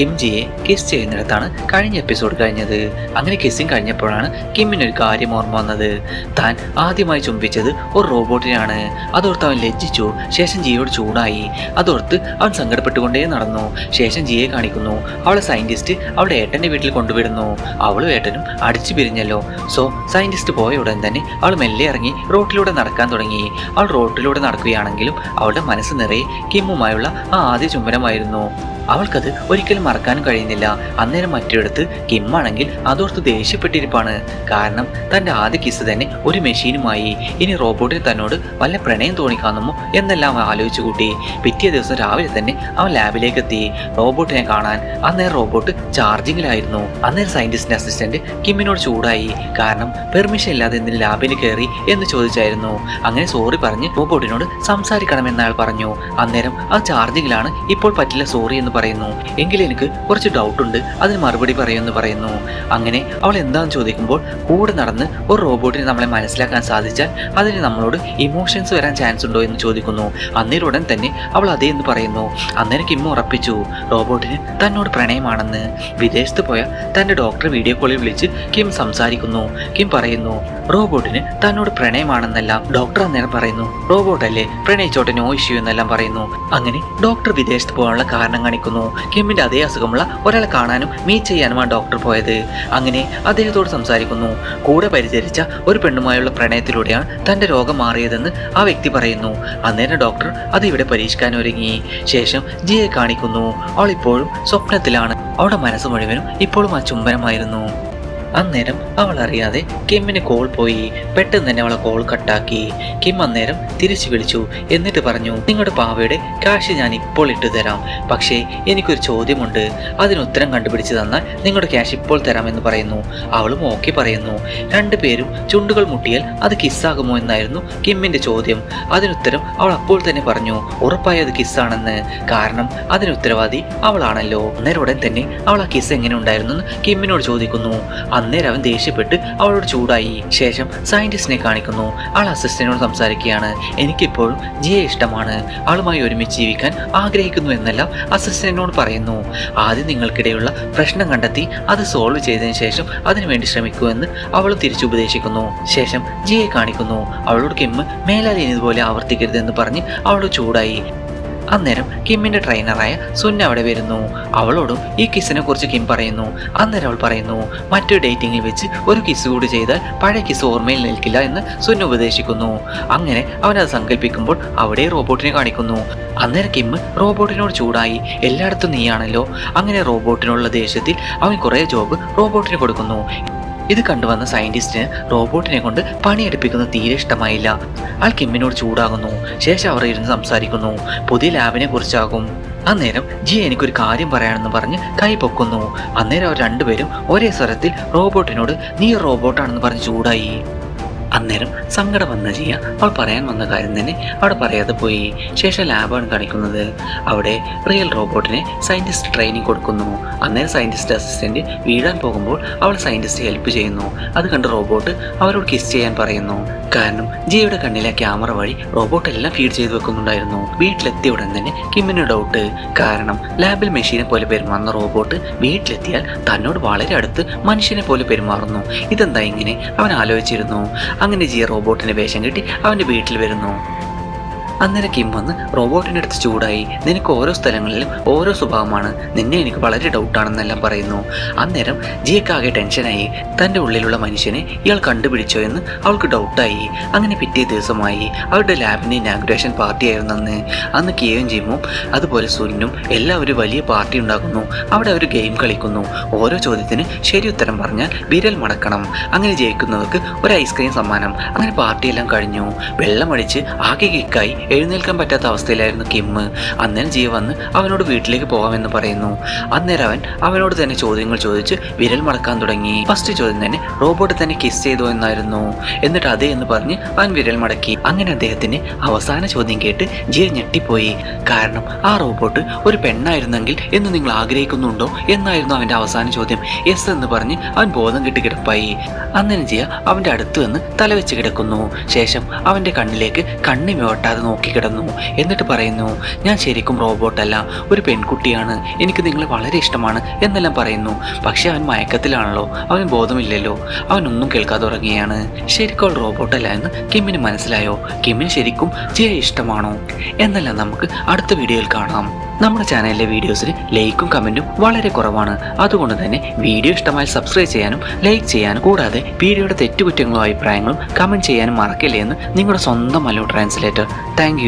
Kim ജിയെ kiss ചെയ്യുന്നിടത്താണ് കഴിഞ്ഞ episode കഴിഞ്ഞത്. അങ്ങനെ കിസ്സിങ് കഴിഞ്ഞപ്പോഴാണ് കിമ്മിന് ഒരു കാര്യം ഓർമ്മ വന്നത്. താൻ ആദ്യമായി ചുംബിച്ചത് ഒരു റോബോട്ടിനാണ് അതോർത്ത് അവൻ ലജ്ജിച്ചു. ശേഷം ജിയോട് ചൂടായി. അതോർത്ത് അവൻ സങ്കടപ്പെട്ടുകൊണ്ടേ നടന്നു. ശേഷം ജിയെ കാണിക്കുന്നു. അവളെ സയന്റിസ്റ്റ് അവളുടെ ഏട്ടന്റെ വീട്ടിൽ കൊണ്ടുവിടുന്നു. അവളും ഏട്ടനും അടിച്ചു പിരിഞ്ഞല്ലോ. സോ സയന്റിസ്റ്റ് പോയ ഉടൻ തന്നെ അവൾ മെല്ലെ ഇറങ്ങി റോട്ടിലൂടെ നടക്കാൻ തുടങ്ങി. അവൾ റോട്ടിലൂടെ നടക്കുകയാണെങ്കിലും അവളുടെ മനസ്സ് നിറയെ കിമ്മുമായുള്ള ആ ആദ്യ ചുംബനമായിരുന്നു. അവൾക്കത് ഒരിക്കലും മറക്കാനും കഴിയുന്നില്ല. അന്നേരം മറ്റൊരിടത്ത് കിമ്മാണെങ്കിൽ അതോർത്ത് ദേഷ്യപ്പെട്ടിരിപ്പാണ്. കാരണം തന്റെ ആദ്യ കിസ് തന്നെ ഒരു മെഷീനുമായി ഇനി റോബോട്ടിൽ തന്നോട് വല്ല പ്രണയം തോന്നിക്കാന്നുമോ എന്നെല്ലാം ആലോചിച്ചു കൂട്ടി. പിറ്റേ ദിവസം രാവിലെ തന്നെ അവൻ ലാബിലേക്ക് എത്തി റോബോട്ടിനെ കാണാൻ അന്നേരം റോബോട്ട് ചാർജിങ്ങിലായിരുന്നു അന്നേരം സയന്റിസ്റ്റിന്റെ അസിസ്റ്റന്റ് കിമ്മിനോട് ചൂടായി. കാരണം പെർമിഷൻ ഇല്ലാതെ എന്തിന് ലാബിൽ കയറി എന്ന് ചോദിച്ചായിരുന്നു. അങ്ങനെ സോറി പറഞ്ഞ് റോബോട്ടിനോട് സംസാരിക്കണമെന്ന് അയാൾ പറഞ്ഞു. അന്നേരം അത് ചാർജിങ്ങിലാണ് ഇപ്പോൾ പറ്റില്ല സോറി എന്ന് പറയുന്നു. എങ്കിലും എനിക്ക് കുറച്ച് ഡൗട്ട് ഉണ്ട്. അതിന് മറുപടി പറയുമെന്ന് പറയുന്നു. അങ്ങനെ അവൾ എന്താണെന്ന് ചോദിക്കുമ്പോൾ കൂടെ നടന്ന് ഒരു റോബോട്ടിനെ നമ്മളെ മനസ്സിലാക്കാൻ സാധിച്ചാൽ അതിന് നമ്മളോട് ഇമോഷൻസ് വരാൻ ചാൻസ് ഉണ്ടോ എന്ന് ചോദിക്കുന്നു. അന്നേരുടൻ തന്നെ അവൾ അതേ എന്ന് പറയുന്നു. അന്നേരം കിമ്മ ഉറപ്പിച്ചു. റോബോട്ടിന് തന്നോട് പ്രണയമാണെന്ന്. വിദേശത്ത് പോയ തന്റെ ഡോക്ടറെ വീഡിയോ കോളിൽ വിളിച്ച് കിം സംസാരിക്കുന്നു. കിം പറയുന്നു റോബോട്ടിന് തന്നോട് പ്രണയമാണെന്നെല്ലാം ഡോക്ടർ അന്നേരം പറയുന്നു. റോബോട്ടല്ലേ പ്രണയിച്ചോട്ടെ നോ ഇഷ്യൂ എന്നെല്ലാം പറയുന്നു. അങ്ങനെ ഡോക്ടർ വിദേശത്ത് പോകാനുള്ള കാരണം കാണിക്കുന്നു. കിമ്മിന്റെ അതേ അസുഖമുള്ള ഒരാളെ കാണാനും മീറ്റ് ചെയ്യാനുമാണ് ഡോക്ടർ പോയത്. അങ്ങനെ അദ്ദേഹത്തോട് സംസാരിക്കുന്നു. കൂടെ പരിചരിച്ച ഒരു പെണ്ണുമായുള്ള പ്രണയത്തിലൂടെയാണ് തന്റെ രോഗം മാറിയതെന്ന് ആ വ്യക്തി പറയുന്നു. അന്നേരം ഡോക്ടർ അത് ഇവിടെ പരീക്ഷിക്കാൻ ഒരുങ്ങി. ശേഷം ജിയെ കാണിക്കുന്നു. അവൾ ഇപ്പോഴും സ്വപ്നത്തിലാണ്. അവളുടെ മനസ്സ് മുഴുവനും ഇപ്പോഴും ആ ചുംബനമായിരുന്നു. അന്നേരം അവൾ അറിയാതെ കിമ്മിന് കോൾ പോയി. പെട്ടെന്ന് തന്നെ അവളെ കോൾ കട്ടാക്കി കിം അന്നേരം തിരിച്ചു വിളിച്ചു. എന്നിട്ട് പറഞ്ഞു നിങ്ങളുടെ പാവയുടെ കാശ് ഞാൻ ഇപ്പോൾ ഇട്ടു തരാം. പക്ഷേ എനിക്കൊരു ചോദ്യമുണ്ട്. അതിന് ഉത്തരം കണ്ടുപിടിച്ച് തന്നാൽ നിങ്ങളുടെ ക്യാഷ് ഇപ്പോൾ തരാമെന്ന് പറയുന്നു. അവളും ഓക്കെ പറയുന്നു. രണ്ടുപേരും ചുണ്ടുകൾ മുട്ടിയാൽ അത് കിസ്സാകുമോ എന്നായിരുന്നു കിമ്മിന്റെ ചോദ്യം. അതിനുത്തരം അവൾ അപ്പോൾ തന്നെ പറഞ്ഞു ഉറപ്പായി അത് കിസ്സാണെന്ന് കാരണം അതിന് ഉത്തരവാദി അവളാണല്ലോ. അന്നേരം ഉടൻ തന്നെ അവൾ ആ കിസ് എങ്ങനെ ഉണ്ടായിരുന്നു എന്ന് കിമ്മിനോട് ചോദിക്കുന്നു. അന്നേരം അവൻ ദേഷ്യപ്പെട്ട് അവളോട് ചൂടായി. ശേഷം സയന്റിസ്റ്റിനെ കാണിക്കുന്നു. അവൾ അസിസ്റ്റന്റിനോട് സംസാരിക്കുകയാണ്. എനിക്കിപ്പോഴും ജിയെ ഇഷ്ടമാണ്. അവളുമായി ഒരുമിച്ച് ജീവിക്കാൻ ആഗ്രഹിക്കുന്നു എന്നെല്ലാം അസിസ്റ്റന്റിനോട് പറയുന്നു. ആദ്യം നിങ്ങൾക്കിടയുള്ള പ്രശ്നം കണ്ടെത്തി അത് സോൾവ് ചെയ്തതിനു ശേഷം അതിനുവേണ്ടി ശ്രമിക്കൂ എന്ന് അവൾ തിരിച്ചുപദേശിക്കുന്നു. ശേഷം ജിയെ കാണിക്കുന്നു. അവളോട് കിമ്മ് മേലാൽ ഇതുപോലെ ആവർത്തിക്കരുതെന്ന് പറഞ്ഞ് അവളോട് ചൂടായി. അന്നേരം കിമ്മിന്റെ ട്രെയിനറായ സുന്ന അവിടെ വരുന്നു. അവളോടും ഈ കിസിനെ കുറിച്ച് കിം പറയുന്നു. അന്നേരം അവൾ പറയുന്നു മറ്റു ഡേറ്റിംഗിൽ വെച്ച് ഒരു കിസ് കൂടി ചെയ്താൽ പഴയ കിസ് ഓർമ്മയിൽ നിൽക്കില്ല എന്ന് സുന്ന ഉപദേശിക്കുന്നു. അങ്ങനെ അവൻ അത് സങ്കല്പിക്കുമ്പോൾ അവിടെ റോബോട്ടിനെ കാണിക്കുന്നു. അന്നേരം കിം റോബോട്ടിനോട് ചൂടായി എല്ലായിടത്തും നീയാണല്ലോ. അങ്ങനെ റോബോട്ടിനുള്ള ദേഷ്യത്തിൽ അവൻ കുറേ ജോബ് റോബോട്ടിന് കൊടുക്കുന്നു. ഇത് കണ്ടുവന്ന സയന്റിസ്റ്റിന് റോബോട്ടിനെ കൊണ്ട് പണിയെടുപ്പിക്കുന്നത് തീരെ ഇഷ്ടമായില്ല. ആൾ കിമ്മിനോട് ചൂടാകുന്നു. ശേഷം അവർ ഇരുന്ന് സംസാരിക്കുന്നു. പുതിയ ലാബിനെ കുറിച്ചാകും. അന്നേരം ജി എനിക്കൊരു കാര്യം പറയാനെന്ന് പറഞ്ഞ് കൈ പൊക്കുന്നു. അന്നേരം അവർ രണ്ടുപേരും ഒരേ സ്വരത്തിൽ റോബോട്ടിനോട് നീ റോബോട്ടാണെന്ന് പറഞ്ഞ് ചൂടായി. അന്നേരം സങ്കടം വന്ന ജിയ അവൾ പറയാൻ വന്ന കാര്യം തന്നെ അവിടെ പറയാതെ പോയി. ശേഷം ലാബാണ് കാണിക്കുന്നത്. അവിടെ റിയൽ റോബോട്ടിനെ സയന്റിസ്റ്റ് ട്രെയിനിങ് കൊടുക്കുന്നു. അന്നേരം സയന്റിസ്റ്റ് അസിസ്റ്റന്റ് വീഴാൻ പോകുമ്പോൾ അവൾ സയന്റിസ്റ്റ് ഹെൽപ്പ് ചെയ്യുന്നു. അത് കണ്ട് റോബോട്ട് അവരോട് കിസ് ചെയ്യാൻ പറയുന്നു. കാരണം ജിയയുടെ കണ്ണിലെ ക്യാമറ വഴി റോബോട്ട് എല്ലാം ഫീഡ് ചെയ്ത് വെക്കുന്നുണ്ടായിരുന്നു. വീട്ടിലെത്തിയ ഉടൻ തന്നെ കിമ്മിന് ഡൗട്ട് കാരണം ലാബിൽ മെഷീനെ പോലെ പെരുമാറുന്ന റോബോട്ട് വീട്ടിലെത്തിയാൽ തന്നോട് വളരെ അടുത്ത് മനുഷ്യനെ പോലെ പെരുമാറുന്നു. ഇതെന്താ ഇങ്ങനെ? അവൻ ആലോചിച്ചിരുന്നു. അങ്ങനെ ജിയ റോബോട്ടിന് വേഷം കെട്ടി അവന്റെ വീട്ടിൽ വരുന്നു. അന്നേരം കിം വന്ന് റോബോട്ടിന്റെ അടുത്ത് ചൂടായി നിനക്ക് ഓരോ സ്ഥലങ്ങളിലും ഓരോ സ്വഭാവമാണ്. നിന്നെ എനിക്ക് വളരെ ഡൗട്ടാണെന്നെല്ലാം പറയുന്നു. അന്നേരം ജിയക്കാകെ ടെൻഷനായി തന്റെ ഉള്ളിലുള്ള മനുഷ്യനെ ഇയാൾ കണ്ടുപിടിച്ചോ എന്ന് അവൾക്ക് ഡൗട്ടായി അങ്ങനെ പിറ്റേ ദിവസമായി അവരുടെ ലാബിന്റെ ഇനാഗുറേഷൻ പാർട്ടി ആയിരുന്നു അന്ന്. അന്ന് കിയോയും ജിമ്മും അതുപോലെ സുന്നും എല്ലാവരും വലിയ പാർട്ടി ഉണ്ടാക്കുന്നു. അവിടെ അവർ ഗെയിം കളിക്കുന്നു. ഓരോ ചോദ്യത്തിന് ശരി ഉത്തരം പറഞ്ഞാൽ വിരൽ മടക്കണം. അങ്ങനെ ജയിക്കുന്നവർക്ക് ഒരു ഐസ്ക്രീം സമ്മാനം. അങ്ങനെ പാർട്ടിയെല്ലാം കഴിഞ്ഞു. വെള്ളമടിച്ച് ആകെ കിക്കായി എഴുന്നേൽക്കാൻ പറ്റാത്ത അവസ്ഥയിലായിരുന്നു കിമ്മ് അന്നേരം ജീവ വന്ന് അവനോട് വീട്ടിലേക്ക് പോകാമെന്ന് പറയുന്നു. അന്നേരം അവൻ അവനോട് തന്നെ ചോദ്യങ്ങൾ ചോദിച്ച് വിരൽ മടക്കാൻ തുടങ്ങി. ഫസ്റ്റ് ചോദ്യം തന്നെ റോബോട്ട് തന്നെ കിസ് ചെയ്തു എന്നായിരുന്നു. എന്നിട്ട് അതെ എന്ന് പറഞ്ഞ് അവൻ വിരൽ മടക്കി. അങ്ങനെ അദ്ദേഹത്തിന് അവസാന ചോദ്യം കേട്ട് ജിയ ഞെട്ടിപ്പോയി. കാരണം ആ റോബോട്ട് ഒരു പെണ്ണായിരുന്നെങ്കിൽ എന്ന് നിങ്ങൾ ആഗ്രഹിക്കുന്നുണ്ടോ എന്നായിരുന്നു അവന്റെ അവസാന ചോദ്യം. എസ് എന്ന് പറഞ്ഞ് അവൻ ബോധം കിട്ടി കിടപ്പായി. അന്നേരം ജിയ അവന്റെ അടുത്ത് വന്ന് തലവെച്ച് കിടക്കുന്നു. ശേഷം അവന്റെ കണ്ണിലേക്ക് കണ്ണിമ വെട്ടാതെ നോക്കി. നോക്കിക്കിടന്നു. എന്നിട്ട് പറയുന്നു ഞാൻ ശരിക്കും റോബോട്ടല്ല ഒരു പെൺകുട്ടിയാണ്. എനിക്ക് നിങ്ങളെ വളരെ ഇഷ്ടമാണ് എന്നെല്ലാം പറയുന്നു. പക്ഷെ അവൻ മയക്കത്തിലാണല്ലോ അവന് ബോധമില്ലല്ലോ. അവനൊന്നും കേൾക്കാതെ ഉറങ്ങുകയാണ്. ശരിക്കും അവൾ റോബോട്ടല്ല എന്ന് കിമ്മിന് മനസ്സിലായോ? കിമ്മിന് ശരിക്കും ജിയെ ഇഷ്ടമാണോ? എന്നെല്ലാം നമുക്ക് അടുത്ത വീഡിയോയിൽ കാണാം. നമ്മുടെ ചാനലിലെ വീഡിയോസിൽ ലൈക്കും കമന്റും വളരെ കുറവാണ്. അതുകൊണ്ട് തന്നെ വീഡിയോ ഇഷ്ടമായി സബ്സ്ക്രൈബ് ചെയ്യാനും ലൈക്ക് ചെയ്യാനും കൂടാതെ വീഡിയോയുടെ തെറ്റുകുറ്റങ്ങളും അഭിപ്രായങ്ങളും കമന്റ് ചെയ്യാനും മറക്കില്ലേ എന്ന് നിങ്ങളുടെ സ്വന്തം മലു ട്രാൻസ്ലേറ്റർ. താങ്ക്